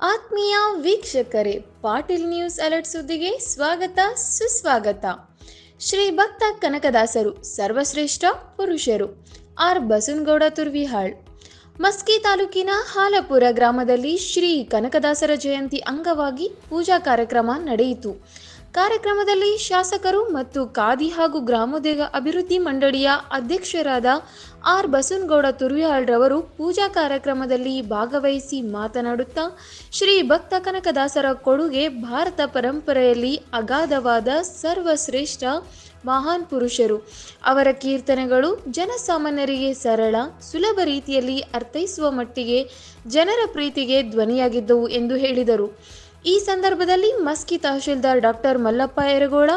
ಆತ್ಮೀಯ ವೀಕ್ಷಕರೇ, Patil news alert ಸುದ್ದಿಗೆ ಸ್ವಾಗತ, ಸುಸ್ವಾಗತ. ಶ್ರೀ ಭಕ್ತ ಕನಕದಾಸರು, ಸರ್ವಶ್ರೇಷ್ಠ ಪುರುಷರು, ಆರ್. ಬಸನಗೌಡ ತುರ್ವಿಹಾಳ್. ಮಸ್ಕಿ ತಾಲೂಕಿನ ಹಾಲಪುರ ಗ್ರಾಮದಲ್ಲಿ ಶ್ರೀ ಕನಕದಾಸರ ಜಯಂತಿ ಅಂಗವಾಗಿ ಪೂಜಾ ಕಾರ್ಯಕ್ರಮ ನಡೆಯಿತು. ಕಾರ್ಯಕ್ರಮದಲ್ಲಿ ಶಾಸಕರು ಮತ್ತು ಖಾದಿ ಹಾಗೂ ಗ್ರಾಮೋದ್ಯೋಗ ಅಭಿವೃದ್ಧಿ ಮಂಡಳಿಯ ಅಧ್ಯಕ್ಷರಾದ ಆರ್ ಬಸವನಗೌಡ ತುರ್ವಿಹಾಳ್ರವರು ಪೂಜಾ ಕಾರ್ಯಕ್ರಮದಲ್ಲಿ ಭಾಗವಹಿಸಿ ಮಾತನಾಡುತ್ತಾ, ಶ್ರೀ ಭಕ್ತ ಕನಕದಾಸರ ಕೊಡುಗೆ ಭಾರತ ಪರಂಪರೆಯಲ್ಲಿ ಅಗಾಧವಾದ ಸರ್ವಶ್ರೇಷ್ಠ ಮಹಾನ್ ಪುರುಷರು. ಅವರ ಕೀರ್ತನೆಗಳು ಜನಸಾಮಾನ್ಯರಿಗೆ ಸರಳ, ಸುಲಭ ರೀತಿಯಲ್ಲಿ ಅರ್ಥೈಸುವ ಮಟ್ಟಿಗೆ ಜನರ ಪ್ರೀತಿಗೆ ಧ್ವನಿಯಾಗಿದ್ದವು ಎಂದು ಹೇಳಿದರು. ಈ ಸಂದರ್ಭದಲ್ಲಿ ಮಸ್ಕಿ ತಹಶೀಲ್ದಾರ್ ಡಾಕ್ಟರ್ ಮಲ್ಲಪ್ಪ ಯರಗೋಳ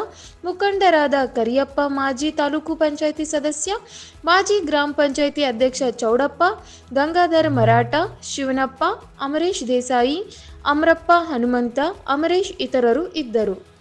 ಮುಖಂಡರಾದ ಕರಿಯಪ್ಪ, ಮಾಜಿ ತಾಲೂಕು ಪಂಚಾಯಿತಿ ಸದಸ್ಯ, ಮಾಜಿ ಗ್ರಾಮ ಪಂಚಾಯಿತಿ ಅಧ್ಯಕ್ಷ ಚೌಡಪ್ಪ, ಗಂಗಾಧರ ಮರಾಠ, ಶಿವನಪ್ಪ, ಅಮರೇಶ್ ದೇಸಾಯಿ, ಅಮರಪ್ಪ ಹನುಮಂತ, ಅಮರೇಶ್ ಇತರರು ಇದ್ದರು.